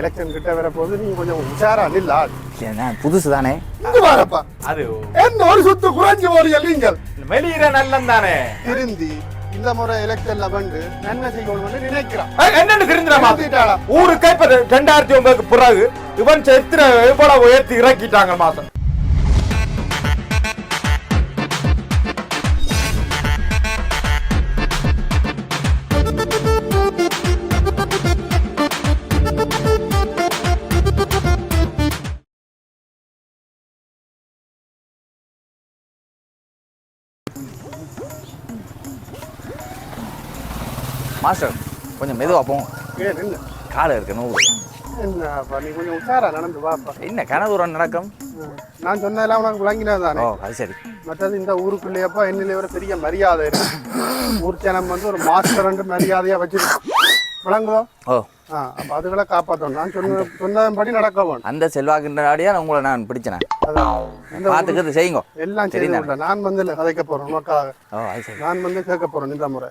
Election கிட்ட வர போது நீங்க கொஞ்சம் உஷாரா நில்லா. என்ன புதுசு தானே. இங்க வாரப்பா. அது என்ன ஒரு சுத்து குறைஞ்சு போறீங்க நீங்கள்? வெளியிற நல்லம் தானே. திருந்தி இந்த முறை எலெக்ஷன்ல வந்து நன்மை செய்யணும்னு நினைக்கிறான். என்னன்னு தெரிஞ்சிடாமா? ஊருக்கு இப்ப ரெண்டாயிரத்தி ஒன்பதுக்கு பிறகு இவன் எத்தனை எவ்வளவு உயர்த்தி இறக்கிட்டாங்க மாசம். மாஸ்டர் கொஞ்சம் மெதுவா போங்க ஏன் என்ன காடு இருக்கு நூறு. நீ கொஞ்சம் உஷாரா நடந்து வாப்பா. என்ன கனதூரம் நடக்கும்? நான் சொன்னதெல்லாம் உனக்கு விளங்கினா தானே? ஓ அது சரி. மற்றது இந்த ஊருக்குள்ளேயப்பா என்னிலே ஒரு பெரிய மரியாதை இருக்கு. ஊர் ஜனம் வந்து ஒரு மாஸ்டர் ரெண்டு மரியாதையா வச்சிருக்கோம். விளங்குதோ? ஓ. ஆ அப்ப அதுகளை காப்பாற்றணும் நான் சொன்ன சொன்னபடி நடக்க வேணும் அந்த செல்வாக்குன்றடியா உங்களை நான் பிடிச்சேன். பார்த்துக்கிறது செய்யுங்க. எல்லாம் விடல நான் வந்து இல்லை கதைக்க போறேன் உனக்காக. சரி. நான் வந்து கேட்க போறேன் இந்த முறை.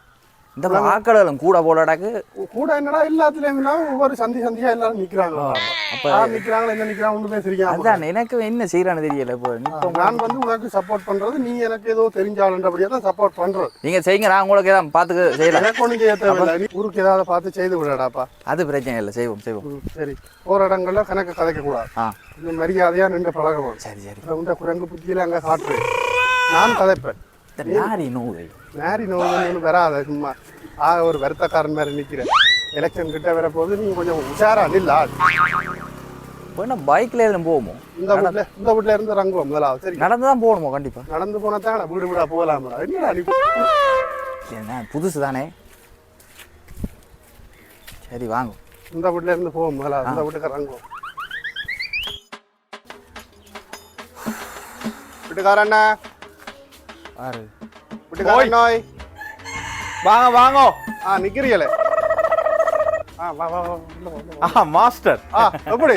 இந்த வாக்களும் கூட போலடாக்கு. கூட என்னடா எல்லாத்துலயும் ஒவ்வொரு சந்தி சந்தியா எல்லாரும் நிக்கிறாங்க. அப்ப நிக்கிறாங்க என்ன நிக்கிறாங்க ஒண்ணுமே தெரியாம அதான் எனக்கு என்ன செய்யறான்னு தெரியல இப்போ. நான் வந்து உனக்கு சப்போர்ட் பண்றது நீ எனக்கு ஏதோ தெரிஞ்சாலுன்றபடியா தான் சப்போர்ட் பண்றது. நீங்க செய்யுங்க நான் உங்களுக்கு ஏதாவது பார்த்து செய்யலாம் எனக்கு ஒண்ணு செய்ய தேவையில்லை. நீ ஊருக்கு ஏதாவது பார்த்து செய்து விடடாப்பா அது பிரச்சனை இல்லை செய்வோம் செய்வோம். சரி. போற இடங்கள்ல கணக்கு கதைக்க கூடாது மரியாதையா நின்று பழகணும் சரி சரி. உண்ட குரங்கு புத்தியில அங்க காட்டுறேன் நான் கதைப்பேன். இந்த நாரி நூறு நேரி நோய் வராத சும்மா. ஆ ஒரு வருத்தக்காரன் மாதிரி நிக்கிறேன் எலெக்ஷன் கிட்ட வர போது நீங்க கொஞ்சம் உஷாரா நில்லா வேணா பைக்ல எதுவும் போவோமோ இந்த வீட்ல இந்த வீட்ல இருந்து இறங்குவோம் முதலாவது சரி. நடந்து தான் போகணுமோ கண்டிப்பா? நடந்து போனா தான் வீடு வீடா போகலாம் என்ன புதுசு தானே? சரி வாங்க. இந்த வீட்ல இருந்து போவோம் முதலாவது. இந்த வீட்டுக்கு இறங்குவோம். வீட்டுக்காரண்ணா வீட்டுக்காரன் நோய். வாங்க வாங்க. ஆ நிக்கிறீங்களே. ஆ வா வா வா உள்ள வா, உள்ள வா. ஆஹா மாஸ்டர். ஆ எப்படி?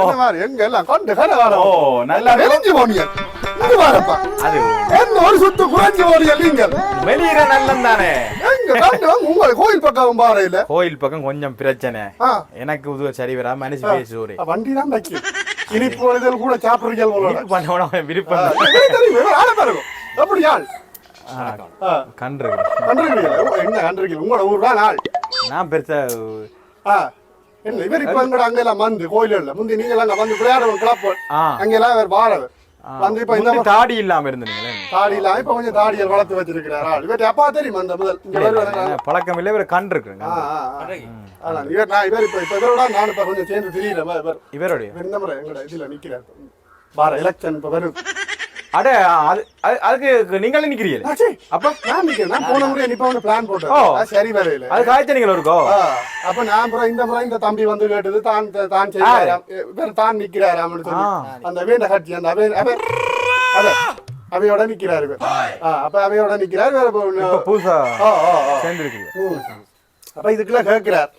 என்ன மாதிரி? எங்க? எல்லாம் கொண்டு கரை வர ஓ நல்லா நெலிஞ்சு போனீங்க. இங்க வாரப்பா. அது என்ன ஒரு சுத்து குறைஞ்சு போறீங்க நீங்கள் வெளியிற நல்லம் தானே? எங்க காட்டு வாங்க, உங்க கோயில் பக்கம் பாறையில. கோயில் பக்கம் கொஞ்சம் பிரச்சனை. ஆ. எனக்கு உதவ சரி வரா மனசு பேசு ஒரு வண்டி தான் தைக்கு இனிப்பு இதழ் கூட சாப்பிடுறீங்க போல. பண்ண விருப்பம் எனக்கு தெரியும், இவர் ஆள பாருங்க எப்படி ஆள் ஆ, கன்று கண்டிருக்கீங்களா? ஓ, என்ன உங்களோட ஊர் தான் ஆள் நான் பெருசா ஆ, என்ன இவர் இப்ப எங்கட அங்க எல்லாம் வந்து கோயில் இல்ல முந்தி நீங்க எல்லாம் அங்க வந்து விளையாடுவோம் கிளப் ஆ. அங்க எல்லாம் இவர் வாழவர். வந்து இப்ப இந்த முந்தி தாடி இல்லாம இருந்தீங்களே தாடி இல்லாம இப்ப கொஞ்சம் தாடியை வளர்த்து வச்சிருக்கிறார் ஆள். இவர் அப்பா தெரியுமா அந்த முதல்? பழக்கம் இல்லை இவர் கன்று இருக்குங்க இவர் நான் இவர் இப்ப இப்ப இவரோட நான் இப்ப கொஞ்சம் சேர்ந்து தெரியல இவர். இவருடைய? இவர் இந்த முறை எங்கட இதுல நிக்கிறார். பார எலெக்ஷன் இப்ப வரும். அட அது அது- அதுக்கு நீங்களே நிக்கிறீங்க. அப்ப? நான் நிக்கிறேன். நான் போன முறை நிப்ப வந்து பிளான் போட்டேன். சரி வரையில அது இருக்கோ? ஆ, அப்ப நான் அப்புறம் இந்த முறை இந்த தம்பி வந்து கேட்டது தான் தான் செய்கிறாராம் இவர் தான் நிக்கிறாராம்னு சொல்லி. அந்த வேண்ட கட்சி அந்த அவை அவை அத அவையோட நிக்கிறாரு அப்ப அவையோட நிக்கிறார் வேற புதுசா ஓ, ஓ, ஓ. சேர்ந்து இருக்கிறீங்க ம். அப்ப இதுக்குள்ள கேட்கிறார்.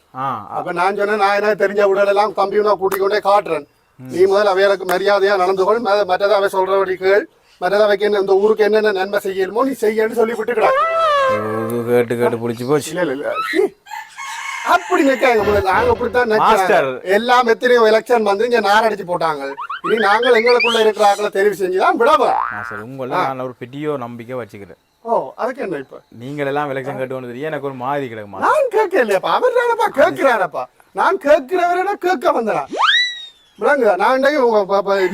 அப்ப நான் சொன்னேன் நான் என்ன தெரிஞ்ச உடல் எல்லாம் தம்பி நான் கூட்டிக் கொண்டே காட்டுறேன். நீ முதல்ல அவைகளுக்கு மரியாதையா நடந்து கொள். மற்றதை அவை சொல்றபடி கேள். மற்றதை அவைக்கு என்ன இந்த ஊருக்கு என்னென்ன நன்மை செய்யணுமோ நீ செய்யன்னு சொல்லி விட்டுக்கிறான் கேட்டு கேட்டு பிடிச்சி போச்சு. இல்ல இல்ல. அப்படி நிக்காங்க நாங்க அப்படித்தான் மாஸ்டர். எல்லாம் எத்தனையோ எலெக்ஷன் வந்து இங்க நாரடிச்சு போட்டாங்க. இனி நாங்கள் எங்களுக்குள்ள இருக்கிற ஆக்களை தெரிவு செஞ்சுதான் விடவும் நான் சார் உங்களை நான் ஒரு பெரிய நம்பிக்கை வச்சுக்கிறேன். ஓ அதுக்கு என்ன இப்ப? நீங்கள் எல்லாம் எலெக்ஷன் கட்டு தெரியும். எனக்கு ஒரு மாதிரி கிடக்குமா நான் கேட்க இல்லையாப்பா அவர் கேட்கிறாரப்பா. நான் கேட்கிறவரா கேட்க வந்தேன்? விளங்குதா? நான் இன்றைக்கு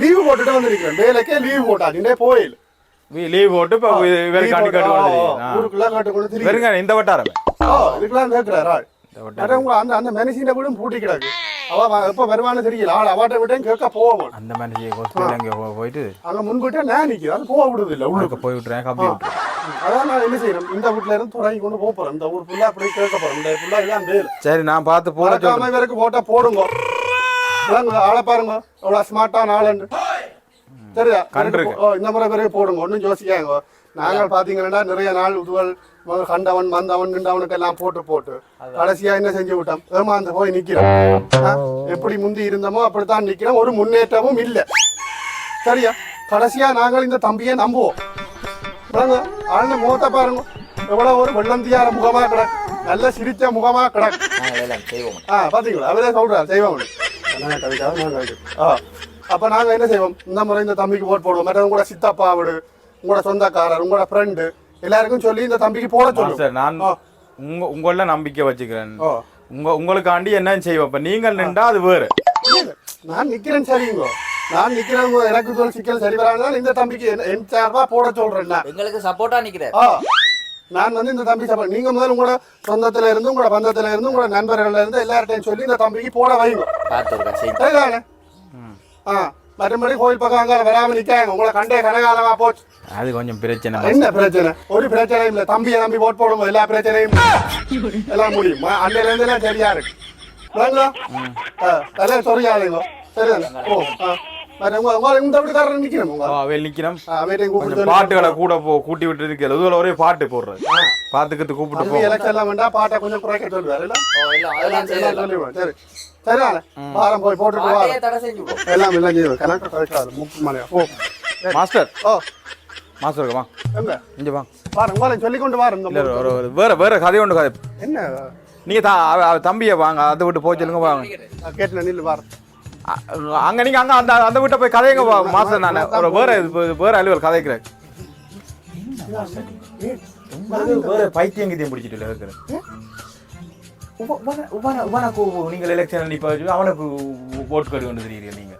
லீவு போட்டுட்டு வந்திருக்கிறேன். வேலைக்கே லீவு போட்டா நீ போயில். லீவ் போட்டு இப்போ இவர் கட்டி கட்டு ஊருக்குள்ள காட்டு கொண்டு வெறுங்க இந்த வட்டாரம். இதுக்கெல்லாம் கேட்கிறாரா அட உங்க அந்த அந்த மனுஷின வீடும் பூட்டி கிடக்கு. அவ எப்ப வருவான்னு தெரியல. ஆள் அவாட்ட விட்டேன் கேட்க போவோம் அந்த மனுஷி ஹாஸ்பிட்டல் அங்கே போயிட்டு அங்க முன்கூட்டியே நான் நிக்கிறேன். அது போக விடுது இல்ல உள்ளுக்கு போய் விட்டுறேன் கம்பி அதான் நான் என்ன செய்யறேன் இந்த வீட்டுல இருந்து தொடங்கி கொண்டு போக போறேன். இந்த ஊர் ஃபுல்லா அப்படியே கேட்க போறேன். இந்த ஃபுல்லா இதான் வேலை. சரி நான் பார்த்து மறக்காம இவருக்கு போட்டா போடுங்க. விளங்குதா? ஆளை பாருங்க. அவ்வளவு ஸ்மார்ட்டான ஆளுன்னு. சரியா? கண்டிருக்கு. ஓ, இந்த முறை பிறகு போடுங்க. ஒன்றும் யோசிக்காங்க நாங்கள் பாத்தீங்கன்னா நிறைய நாள் உதுவல் கண்டவன் மந்தவன் நின்றவனுக்கு எல்லாம் போட்டு போட்டு கடைசியா என்ன செஞ்சு விட்டோம்? ஏமாந்து போய் நிக்கிறோம்? எப்படி முந்தி இருந்தோமோ அப்படித்தான் நிக்கிறோம். ஒரு முன்னேற்றமும் இல்லை. சரியா? கடைசியா நாங்கள் இந்த தம்பியை நம்புவோம். ஆளுங்க முகத்தை பாருங்க. எவ்வளவு ஒரு வெள்ளந்தியார முகமா கிட நல்ல சிரிச்ச முகமா கிடக்கு. ஆ பாத்தீங்களா? அவரே சொல்றாரு செய்வோம். என்ன கவிதா, என்ன கவிதை? ஆ. அப்ப நாங்க என்ன செய்வோம் இந்த முறை இந்த தம்பிக்கு ஓட் போடுவோம் மற்ற உங்களோட சித்தப்பா வீடு உங்களோட சொந்தக்காரர் உங்களோட ஃப்ரெண்டு எல்லாருக்கும் சொல்லி இந்த தம்பிக்கு போட சொல்லுவோம் நான் ஆ. உங்க உங்கள நம்பிக்கை வச்சுக்கிறேன் ஓ. உங்க உங்களுக்காண்டி என்ன செய்வோம் இப்ப நீங்கள் நின்றா அது வேறு நான் நிக்கிறேன் சரிங்க நான் நிக்கிறேன் எனக்கு சிக்கல் சரி வராங்க இந்த தம்பிக்கு என் சார்பா போட சொல்றேன் நான். எங்களுக்கு சப்போர்ட்டா நிக்கிறார் ஆ நான் வந்து இந்த தம்பி சப்போர்ட் நீங்க முதல்ல உங்களோட சொந்தத்துல இருந்து உங்களோட பந்தத்துல இருந்து உங்களோட நண்பர்கள்ல இருந்து எல்லார்ட்டையும் சொல்லி இந்த தம்பிக்கு போட வைங்க. சரிதானே? ஆ மறுபடி கோயில் பக்கம் அங்க வராம நிக்காங்க. உங்களை கண்டே கனகாலமா போச்சு. அது கொஞ்சம் பிரச்சனை என்ன பிரச்சனை? ஒரு பிரச்சனையும் இல்ல. தம்பியை நம்பி ஓட் போடுவோம் எல்லா பிரச்சனையும். எல்லாம் முடியும். ம- அன்னையில இருந்து எல்லாம் சரியா இருக்கு. சொல்லாதீங்க சரிதானே? ஓ ஆ. பாட்டுகளை கூட போ கூட்டி விட்டு இருக்கு இதுல ஒரே பாட்டு போடுறது பாத்துக்கிட்டு கூப்பிட்டு போ எல்லாம் வேண்டாம் பாட்டை கொஞ்சம் குறைக்க சொல்லுவாரு வாரம் போய் போட்டுட்டு எல்லாம் எல்லாம் செய்வோம் கணக்கு ஓ மாஸ்டர் ஓ மாஸ்டர் வா இங்க வா வாரம் உங்களை சொல்லி கொண்டு வாரம் வேற வேற கதை ஒன்று கதை என்ன நீங்க தம்பியை வாங்க அதை விட்டு போய் சொல்லுங்க வாங்க கேட்டு நில்லு வாரம் அங்க நீங்க அங்க அந்த அந்த வீட்டை போய் கதைங்க மாஸ்டர் நான் ஒரு வேற வேற அலுவல் கதைக்கிறேன் வேற பைத்தியம் கித்தியம் பிடிச்சிட்டு இருக்கிறேன் நீங்கள் எலெக்ஷன் நிப்ப அவனுக்கு ஓட்டு கடி கொண்டு தெரியுறீங்க நீங்க.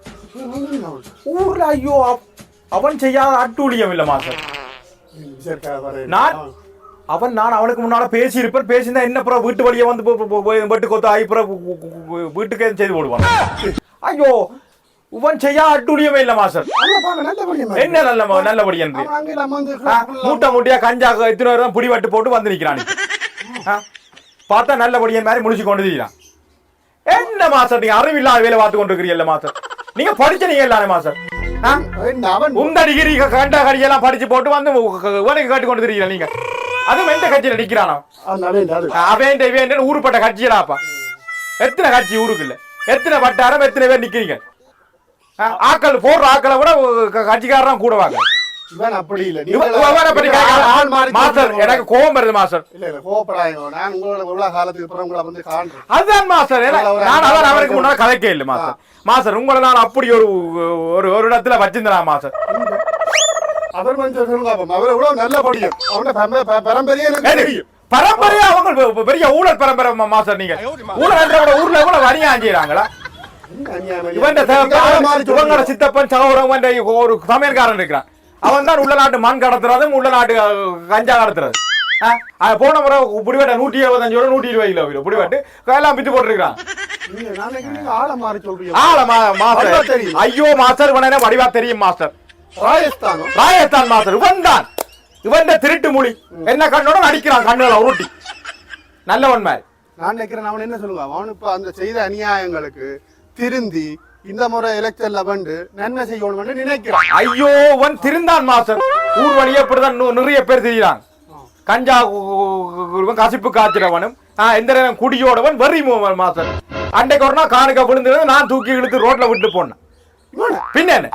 ஊர்ல ஐயோ அவன் செய்யாத அட்டூழியம் இல்ல மாஸ்டர். நான் அவன் நான் அவனுக்கு முன்னால பேசி இருப்பேன் பேசினா என்ன அப்புறம் வீட்டு வழியே வந்து போய் வெட்டு கொத்து ஆகி வீட்டுக்கே செய்து போடுவான். ஐயோ இவன் செய்யா அட்டூழியமே இல்ல மாஸ்டர். என்ன நல்ல நல்லபடி என்று? மூட்டை மூட்டையா கஞ்சா இத்தனை பேர் தான் புடி வட்டு போட்டு வந்து நிக்கிறான் பார்த்தா நல்லபடியா மாதிரி முடிச்சு கொண்டு திரிகிறான் என்ன மாஸ்டர் நீங்க அறிவில்லாத வேலை பார்த்து கொண்டு இருக்கிறீங்கல்ல மாஸ்டர். நீங்க படிச்ச நீங்க எல்லாரும் மாஸ்டர்? உங்க டிகிரி கண்ட கடியெல்லாம் படிச்சு போட்டு வந்து காட்டி கொண்டு தெரியுறீங்க நீங்க. அதுவும் எந்த கட்சியில நிக்கிறானோ? அவன் ஊருப்பட்ட கட்சியடாப்பா எத்தனை கட்சி ஊருக்கு இல்ல எத்தனை வட்டாரம் எத்தனை பேர் நிக்கிறீங்க? ஆக்கள் போடுற ஆக்களை விட கட்சிக்காரன் கூட வாங்க. அப்படி இல்ல. மாஸ்டர் எனக்கு கோபம் வருது மாஸ்டர். இல்ல இல்ல கோவப்படாதீங்க. நான் உங்களோட இவ்வளவு காலத்துக்கு அப்புறம் உங்களை வந்து காண்றேன். அதுதான் மாஸ்டர். ஏன்னா நான் அதான் அவருக்கு முன்னாடி கதைக்கே இல்லை மாஸ்டர். மாஸ்டர் உங்களை நான் அப்படி ஒரு ஒரு ஒரு இடத்துல வச்சிருந்தேன் மாஸ்டர்? அவர் கொஞ்சம் சொல்லுங்க அவர் எவ்வளவு நல்ல படியும் அவன பரம்பரையே எனக்கு ஏய், தெரியும். பரம்பரையா அவங்க பெரிய ஊழல் பரம்பரை மாஸ்டர் நீங்க. ஊழல் என்றவங்க ஊர்ல கூட செய்யறாங்களா அநியாயம் மாறி இவங்களோட. சித்தப்பன் சகோதரன் ஒரு சமையல்காரன் இருக்கிறான். அவன் தான் உள்ள நாட்டு மண் கடத்துறதும் உள்ள நாட்டு கஞ்சா கடத்துறது. போன முறை புடிவெட்ட நூற்றி எழுபத்தஞ்சு ரூபா நூற்றி இருபது கிலோ கிலோ புடிவெட்டு எல்லாம் பிச்சு போட்டுருக்கான். ஐயோ மாஸ்டர் வடிவா தெரியும் மாஸ்டர்? ராஜஸ்தானம் ராஜஸ்தான் மாஸ்டர் இவன் தான் இவன் திருட்டு மொழி என்ன கண்ணோட நடிக்கிறான் கண்ணுல உருட்டி. நல்லவன் மாதிரி. நான் நினைக்கிறேன் அவன் என்ன சொல்லுவான் அவன் இப்ப அந்த செய்த அநியாயங்களுக்கு திருந்தி இந்த முறை எலெக்ஷன்ல வந்து நன்மை செய்யணும்னு நினைக்கிறான். ஐயோ இவன் திருந்தான் மாஸ்டர். ஊர் வழியே இப்படிதான் நிறைய பேர் தெரியுறாங்க. கஞ்சா கசிப்பு காய்ச்சிறவனும் எந்த நேரம் குடியோடவன் வரி மாஸ்டர். அன்றைக்கு ஒரு நாள் காணுக்க விழுந்தது நான் தூக்கி இழுத்து ரோட்ல விட்டு போனேன். பின்ன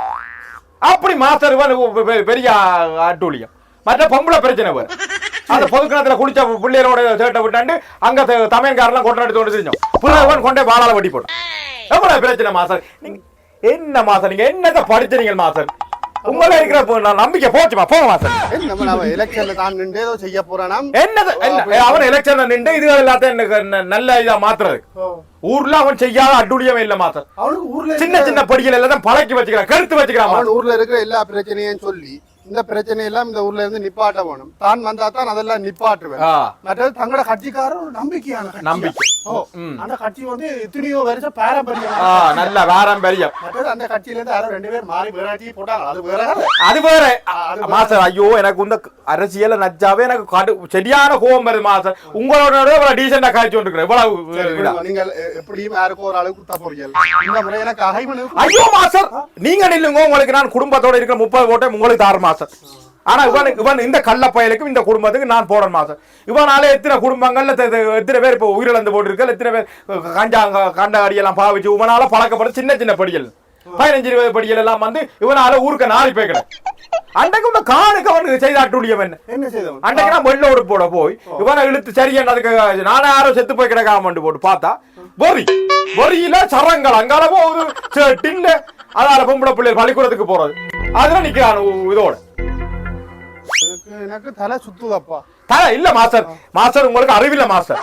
அப்படி மாஸ்டர் பெரிய அட்டூழியம். மற்ற பொம்பளை பிரச்சனை வேறு அந்த பொதுக்கிணத்துல குளிச்ச பிள்ளைகளோட சேட்டை விட்டாண்டு அங்க தமிழ்காரெல்லாம் கொண்டு எடுத்து கொண்டு தெரிஞ்சோம் புள்ளவன் கொண்டே வாழால வட்டி போட்டான் எவ்வளவு பிரச்சனை நீங்க என்ன மாஸ்டர்? நீங்க என்னத்தை படிச்சீங்க மாஸ்டர்? உங்களே இருக்கிற நம்பிக்கை போச்சுமா போங்க அவன் எலெக்ஷன்ல தான் நின்று ஏதோ செய்ய போறானா என்னது? என்ன? அவன் எலெக்ஷன்ல நின்று இது எல்லாத்தையும் நல்ல இதா மாத்துறது ஊர்ல அவன் செய்யாத அட்டுழியமே இல்ல ஊர்ல சின்ன சின்ன படிகள் எல்லாம் பழக்கி வச்சுக்கிறான் கருத்து வச்சுக்கிறான் ஊர்ல இருக்கிற எல்லா பிரச்சனையும் சொல்லி இந்த பிரச்சனை எல்லாம் இந்த ஊர்ல இருந்து நிப்பாட்ட வேணும். தான் வந்தா தான் அதெல்லாம் நிப்பாட்டுவேன். ஆ. மற்றது தங்களோட கட்சிக்காரர் ஒரு நம்பிக்கையான. நம்பிக்கை. ஓ. அந்த கட்சி வந்து எத்தனையோ வருஷம் பாரம்பரியம் நல்ல வேறம் பெரிய மற்றது அந்த கட்சியில இருந்து யாரோ ரெண்டு பேர் மாறி வேறாட்டி போட்டாங்க. அது வேற. அது வேற. மாஸ்டர் ஐயோ எனக்கு இந்த அரசியல நச்சாவே எனக்கு கடு சரியான கோபம் வருது மாஸ்டர். உங்களோட டீசெண்டா காய்ச்சி கொண்டிருக்கிறேன். இவ்வளவு எ- எப்படியும் யாருக்கும் ஒரு அளவுக்கு குத்த போறீங்க. இந்த முறை எனக்கு ஐயோ மாஸ்டர்! நீங்க நில்லுங்க. உங்களுக்கு நான் குடும்பத்தோட இருக்கிற முப்பது ஓட்டை உங்களுக்கு தார மாஸ்டர் ஆனா இவன் இவன் இந்த கள்ள பயலுக்கும் இந்த குடும்பத்துக்கு நான் போடணும் மாஸ்டர் இவனால எத்தனை குடும்பங்கள்ல எத்தனை பேர் இப்போ உயிரிழந்து போட்டிருக்க எத்தனை பேர் கஞ்சா கண்ட அடியெல்லாம் பாவிச்சு இவனால பழக்கப்பட்ட சின்ன சின்ன படிகள் பதினஞ்சு இருபது படிகள் எல்லாம் வந்து இவனால ஊருக்கு நாரி போய்க்கிறேன் அன்றைக்கு உங்க காணுக்கு அவனுக்கு செய்த அட்டுழியம் என்ன? செய்தவன்? அன்றைக்கு நான் வெள்ளோடு போட போய் இவனை இழுத்து சரியன்றதுக்கு நானே யாரோ செத்து போய் கிடக்காமட்டு போட்டு பார்த்தா பொறி. பொறியில சரங்கள் அங்கால ஒரு டின்ல அதால பொம்பளை பிள்ளைகள் பள்ளிக்கூடத்துக்கு போறது. அதுல நிக்கிறான் இதோட. எனக்கு தலை சுத்துதப்பா. தர இல்ல மாஸ்டர். மாஸ்டர் உங்களுக்கு அறிவில்ல மாஸ்டர்.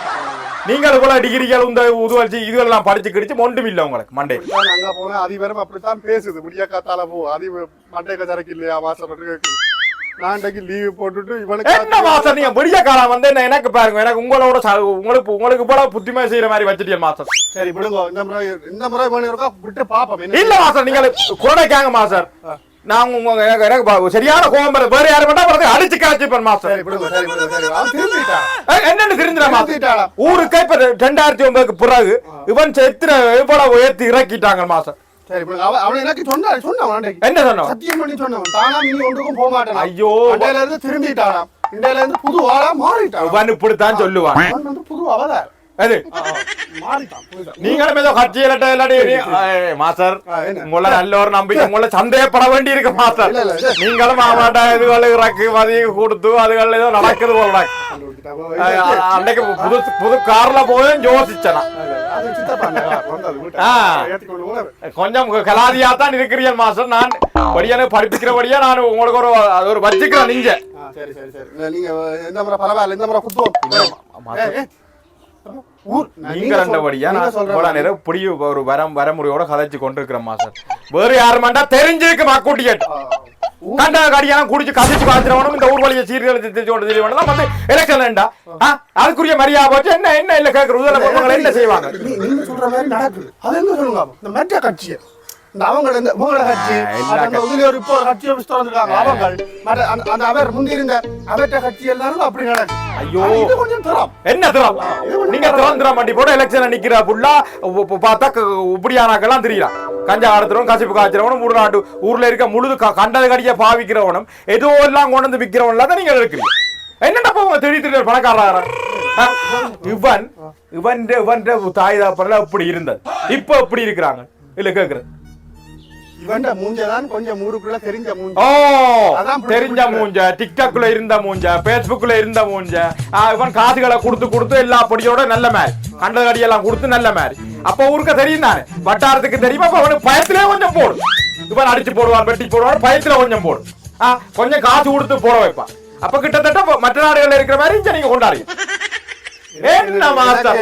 நீங்கள் கூட டிகிரிகள் இந்த உதுவல்ச்சி இதுவெல்லாம் படிச்சு கிடிச்சு ஒன்றும் இல்ல உங்களுக்கு மண்டே. அங்க போனா அதிபரும் அப்படித்தான் பேசுது. முடிய காத்தால போ. அதி மண்டை கச்சரைக்கு இல்லையா மாசம் கேக்குது. நான் இன்றைக்கு லீவு போட்டுட்டு என்ன இவனுக்கு மாஸ்டர் நீங்க காலம் வந்து என்ன எனக்கு பாருங்க எனக்கு உங்களோட உங்களுக்கு உங்களுக்கு போல புத்திமை செய்யற மாதிரி வச்சுட்டீங்க மாஸ்டர். சரி விடுங்க. இந்த முறை இந்த முறை இருக்கா விட்டு பாப்போம். என்ன இல்ல மாஸ்டர் நீங்க குறைக்காங்க மாஸ்டர். நான் உங்க எனக்கு சரியான கோபம் வருது. வேற யாரும் வேண்டாம் பிறகு அடிச்சு காய்ச்சிப்பேன் மாஸ்டர் என்னன்னு தெரிஞ்சிட மாஸ்டர் ஊருக்கே இப்ப ரெண்டாயிரத்தி ஒன்பதுக்கு பிறகு இவன் எத்தனை இவ்வளவு உயர்த்தி இறக்கிட்டாங்க மாஸ்டர் சொன்னான் என்ன சொன்னோம் சத்தியம் பண்ணி சொன்னவன் தானா நீ ஒன்றுக்கும் போக மாட்டேன். ஐயோ. இருந்து திரும்பிட்டானா இருந்து புது ஆளா மாறிட்டான் இவன் இப்படித்தான் சொல்லுவான். புது அவதார். அது? நீங்களும் ஏதோ கட்சி இல்லாட்ட மாஸ்டர்? உங்கள நல்ல ஒரு நம்பிக்கை உங்கள சந்தேகப்பட வேண்டி இருக்கு மாஸ்டர். நீங்களும் மாமாட்ட இதுகள் இறக்கு மதி கொடுத்து அதுகள் ஏதோ நடக்குது போல. அன்னைக்கு புது புது கார்ல போய் யோசிச்சனா. கொஞ்சம் கலாதியா தான் இருக்கிறீர்கள் மாஸ்டர். நான் படியான படிப்பிக்கிறபடியா நான் உங்களுக்கு ஒரு ஒரு வச்சுக்கிறேன் நீங்க சரி சரி சரி. நீங்க இந்த முறை பரவாயில்ல இந்த முறை குத்துவோம்? நீங்க ரெண்டபடியா நான் சொல்ற. நேரம் இப்படி ஒரு வரம் வரமுறையோட கதைச்சு கொண்டிருக்கிறேன் மாஸ்டர் வேற யாருமாண்டா தெரிஞ்சிருக்கு மாக்கூட்டி கேட்டு கண்ட கடியெல்லாம் குடிச்சு கசிச்சு காய்ச்சிரவனும் இந்த ஊர் வழியை சீர்கள் தெரியவனும் தான் வந்து எலெக்ஷன் வேண்டா அதுக்குரிய மரியாதை போச்சு. என்ன என்ன இல்ல பொருளங்களை என்ன செய்வாங்க? நீங்க சொல்ற மாதிரி நடக்குது. அது என்ன சொல்லுங்க? இந்த மெட்ட கட்சி இந்த அவங்க இந்த உங்களோட கட்சி அந்த ஒரு இப்போ ஒரு கட்சியை வச்சு திறந்துருக்காங்க அவங்க அந்த- அவர் முந்தி இருந்த அவர்கிட்ட கட்சி எல்லாரும் அப்படி நடக்குது ஐயோ. கொஞ்சம் தரம் என்ன திறம் நீங்க திறந்துட மாட்டி போட எலெக்ஷன் நிக்கிற புள்ளா பார்த்தா இப்படியானாக்கெல்லாம் தெரியலாம் கஞ்சா கடத்துறவன் கசிப்பு காய்ச்சிறவனும் மூணு நாட்டு ஊர்ல இருக்க முழுது கண்டது கடிய பாவிக்கிறவனும் ஏதோ எல்லாம் கொண்டு வந்து விக்கிறவன் தான் நீங்க இருக்கிறீங்க என்னடா உங்க திடீர் திடீர் பணக்காரா இவன் இவன் இவன் தாய் தாப்பறல இப்படி இருந்தது இப்ப எப்படி இருக்கிறாங்க இல்ல கேக்குறது இவன்ட மூஞ்சதான் கொஞ்சம் ஊருக்குள்ள தெரிஞ்ச மூஞ்ச. ஓ அதான் பிடிச்சி தெரிஞ்ச. மூஞ்ச டிக்டாக்ல இருந்த மூஞ்ச பேஸ்புக்ல இருந்த மூஞ்ச. இவன் காசுகளை கொடுத்து கொடுத்து எல்லா படியோட நல்ல மாதிரி. கண்ட கடியெல்லாம் கொடுத்து நல்ல மாதிரி. அப்ப ஊருக்கு தெரியும் தானே? வட்டாரத்துக்கு தெரியுமா? அப்ப அவனுக்கு பயத்திலே கொஞ்சம் போடும் இவன் அடிச்சு போடுவான் வெட்டி போடுவான் பயத்துல கொஞ்சம் போடும் ஆ, கொஞ்சம் காசு கொடுத்து போட வைப்பான். அப்ப கிட்டத்தட்ட மற்ற நாடுகள்ல இருக்கிற மாதிரி இங்க நீங்க கொண்டாடுங்க. என்ன மாஸ்டர்.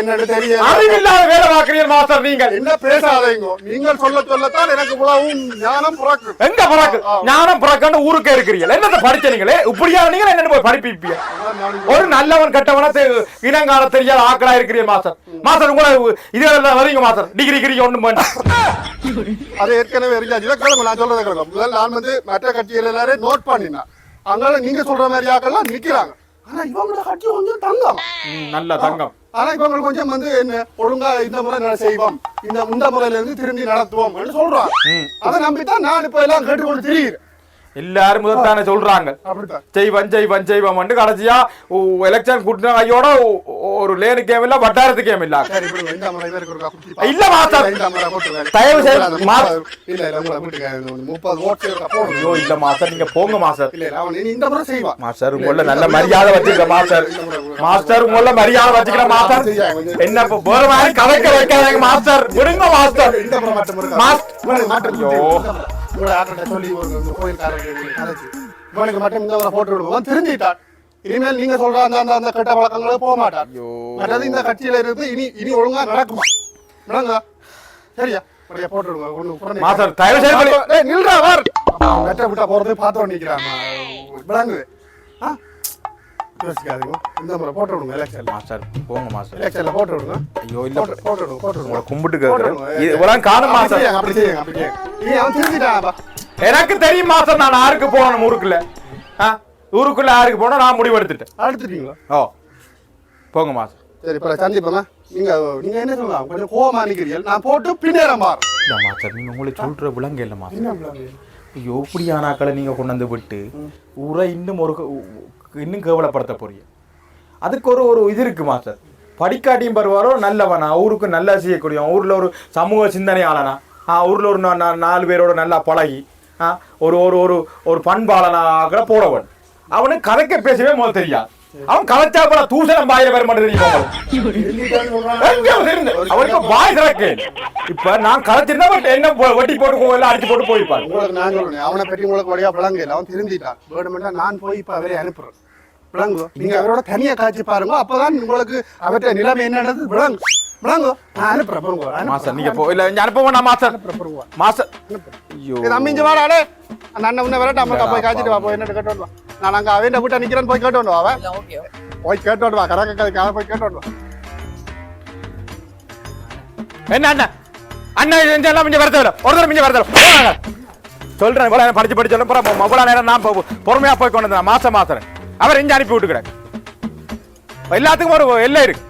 அறிவில்லாத வேலை பார்க்கிறீர்கள் மாஸ்டர் நீங்கள். என்ன பேசாதீங்க. நீங்கள் சொல்ல சொல்லத்தான் எனக்கு இவ்வளவும் ஞானம் புறக்கு. எங்க பிறக்கு? ஞானம் பிறக்காண்டு ஊருக்கே இருக்கிறீர்கள். என்னத்தை படிச்ச நீங்களே? இப்படியா நீங்கள் என்ன போய் படிப்பீங்க ஒரு நல்லவன் கெட்டவன இனங்கால தெரியாத ஆக்களா இருக்கிறீங்க மாஸ்டர். மாஸ்டர் உங்களை இதெல்லாம் வரீங்க மாஸ்டர். டிகிரி கிரி ஒண்ணும் வேண்டாம். அது ஏற்கனவே இருந்தாச்சு இதை கேளுங்க நான் சொல்றதை கேளுங்க. முதல்ல நான் வந்து மற்ற கட்சிகள் எல்லாரும் நோட் பண்ணினேன். அங்கால நீங்க சொல்ற மாதிரி ஆக்கெல்லாம் நிக்கிறாங்க. ஆனா இவங்களோட கட்சி கொஞ்சம் தங்கம். நல்ல தங்கம். ஆனா இவங்க கொஞ்சம் வந்து என்ன ஒழுங்கா இந்த முறை செய்வோம்? இந்த இந்த முறையில இருந்து திரும்பி நடத்துவோம் சொல்றாங்க. ம். அதை நம்பித்தான் நான் இப்ப எல்லாம் கேட்டுக்கொண்டு தெரியுறேன். எல்லாரும் முதத்தானே சொல்றாங்க. செய்வன் செய்வன் செய்வன் வந்து கடைசியா எலெக்ஷன் கூட்டின ஐயோட ஒரு லேனு கேம் இல்ல வட்டாரத்து கேம் இல்ல இல்ல போட்டுருங்க. தயவு செய்து. ஐயோ இல்ல மாஸ்டர் நீங்க போங்க மாஸ்டர் மாஸ்டர் உங்கள நல்ல மரியாதை வச்சுக்கிற மாஸ்டர். மாஸ்டர் உங்கள மரியாதை வச்சுக்கிற மாஸ்டர். என்ன வேற மாதிரி கதைக்க வைக்காதீங்க மாஸ்டர். விடுங்க மாஸ்டர்? மாஸ்டர். ஆட்கள்ட்ட சொல்லி ஒரு இந்த கோயில்காரருக்கு கதைச்சு. இவனுக்கு மட்டும் இந்த முறை போட்டு விடுவோம் திருந்திட்டான். இனிமேல் நீங்க சொல்ற அந்த அந்த அந்த கெட்ட பழக்கங்களுக்கு போக மாட்டான். ஐயோ. மற்றது இந்த கட்சியில இருந்து இனி இனி ஒழுங்கா நடக்குமா? நடங்க சரியா? அப்படியே போட்டு விடுங்க ஒண்ணு புறணி- மாஸ்டர், தயவு செய்து பண்ணி- டேய், நில்றா வார். வெட்ட விட்டா போறது பார்த்து நிக்கிறான். விளங்குது. ஆ? யோசிக்காதீங்க இந்த முறை போட்டு விடுங்க எலெக்ஷன்ல மாஸ்டர் போங்க மாஸ்டர் எலெக்ஷன்ல போட்டு விடுங்க ஐயோ இல்ல. போட்டு போட்டு விடுங்க போட்டு உங்களை விடுங்க கும்பிட்டு போட்டு கேக்குறேன் விடுங்க. இது இவ்வளவு காணும் அப்படி மாஸ்டர் செய்யுங்க, அப்படி செய்யுங்க, அப்படி செய்யுங்க. நீ அவன் திருந்திட்டான்ப்பா. எனக்கு தெரியும் மாஸ்டர் நான் யாருக்கு போகணும் ஊருக்குள்ள. ஊருக்குள்ள யாருக்கு போகணும் நான் முடிவு எடுத்துட்டேன் அடுத்துட்டீங்களா? ஓ. போங்க மாஸ்டர் சரி இப்ப சந்திப்போங்க. நீங்க நீங்க என்ன சொல்லலாம் கொஞ்சம் கோவமா நிக்கிறீங்க நான் போட்டு பின்னேறம் பாரு இல்ல மாஸ்டர் நீங்க உங்களை சொல்ற விலங்கு இல்ல மாஸ்டர்? ஐயோ இப்படியானாக்களை நீங்க கொண்டு வந்து விட்டு ஊரை இன்னும் ஒரு இன்னும் கேவலப்படுத்த போறீங்க. அதுக்கு ஒரு ஒரு இது இருக்கு மாஸ்டர். படிக்காட்டியும் பருவாரோ நல்லவனா ஊருக்கு நல்லா செய்யக்கூடியவன் ஊரில் ஒரு சமூக சிந்தனையாளனா ஆளனா ஊரில் ஒரு நாலு பேரோட நல்லா பழகி ஆ, ஒரு ஒரு ஒரு ஒரு பண்பாளனாக போடவன் அவனுக்கு கதைக்க பேசவே முதல் தெரியாது. அவன் கதைச்சா போல தூசணம் மாட்டேன் தெரியுமா உங்களுக்கு? அவனுக்கு வாய் திறக்கு. இப்ப நான் but என்ன வெட்டி போட்டு அடிச்சு போட்டு போயிருப்பாரு உங்களுக்கு நான் சொல்றேன். அவனை பற்றி உங்களுக்கு வழியா விளங்கு அவன் திருந்திட்டான் வேணுமெண்டா நான் போய் இப்ப அவரை அனுப்புறேன். விளங்கு. நீங்க அவரோட தனியா காய்ச்சி பாருங்க. அப்பதான் உங்களுக்கு அவற்றை நிலைமை என்னன்றது விளங்கு. விளங்கு. நான் அனுப்புறேன். மாஸ்டர் நீங்க போ இல்ல இங்க அனுப்ப வேண்டாம் மாஸ்டர். அனுப்புறேன். பாருங்க மாஸ்டர். ஐயோ. வாடாடே அந்த அண்ணன் உன்னை விரட்ட அம்மா போய் காய்ச்சிட்டு வா போய் என்ன கேட்டு நான் அங்க அவன் வீட்டை நிக்கிறேன் போய் கேட்டு வந்து வா அவன் எல்லாம் ஓகே போய் கேட்டு வந்து வா கரக்க கதை போய் கேட்டு வந்து வா என்ன அண்ணா அண்ணா எல்லாம் மிஞ்ச வரது ஒரு தடவை மிஞ்ச வரது சொல்றேன் இவ்வளவு நேரம் படிச்சு படிச்சு சொல்ல போறேன் இவ்வளவு நேரம் நான் பொ- பொறுமையா போய் கொண்டு வந்தேன் மாசம் மாசம் அவர் இங்க அனுப்பி விட்டுக்கிறேன் எல்லாத்துக்கும் ஒரு எல்லை இருக்கு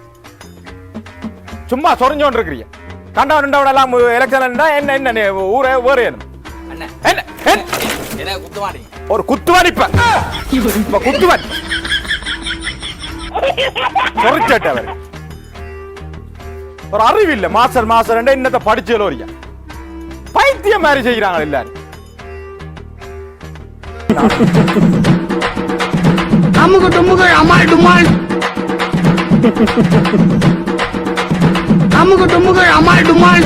சும்மா சொரிஞ்சோண்டு இருக்கிறீங்க கண்டவன் ரெண்டவன் எல்லாம் எலெக்ஷன் என்ன என்ன ஊரே ஊரே என்ன என்ன என்ன? ஒரு குத்துவான் இப்ப. இப்ப குத்துவான். சொரிச்சட்ட அவர். ஒரு அறிவு இல்ல. மாஸ்டர் மாஸ்டர் ரெண்டு இன்னத்தை படிச்சு லோரியா பைத்தியம் மாதிரி செய்கிறாங்க எல்லாரும். அமுகு டுமுகு அமால் டுமால். அமுகு டுமுகு அமால் டுமால்.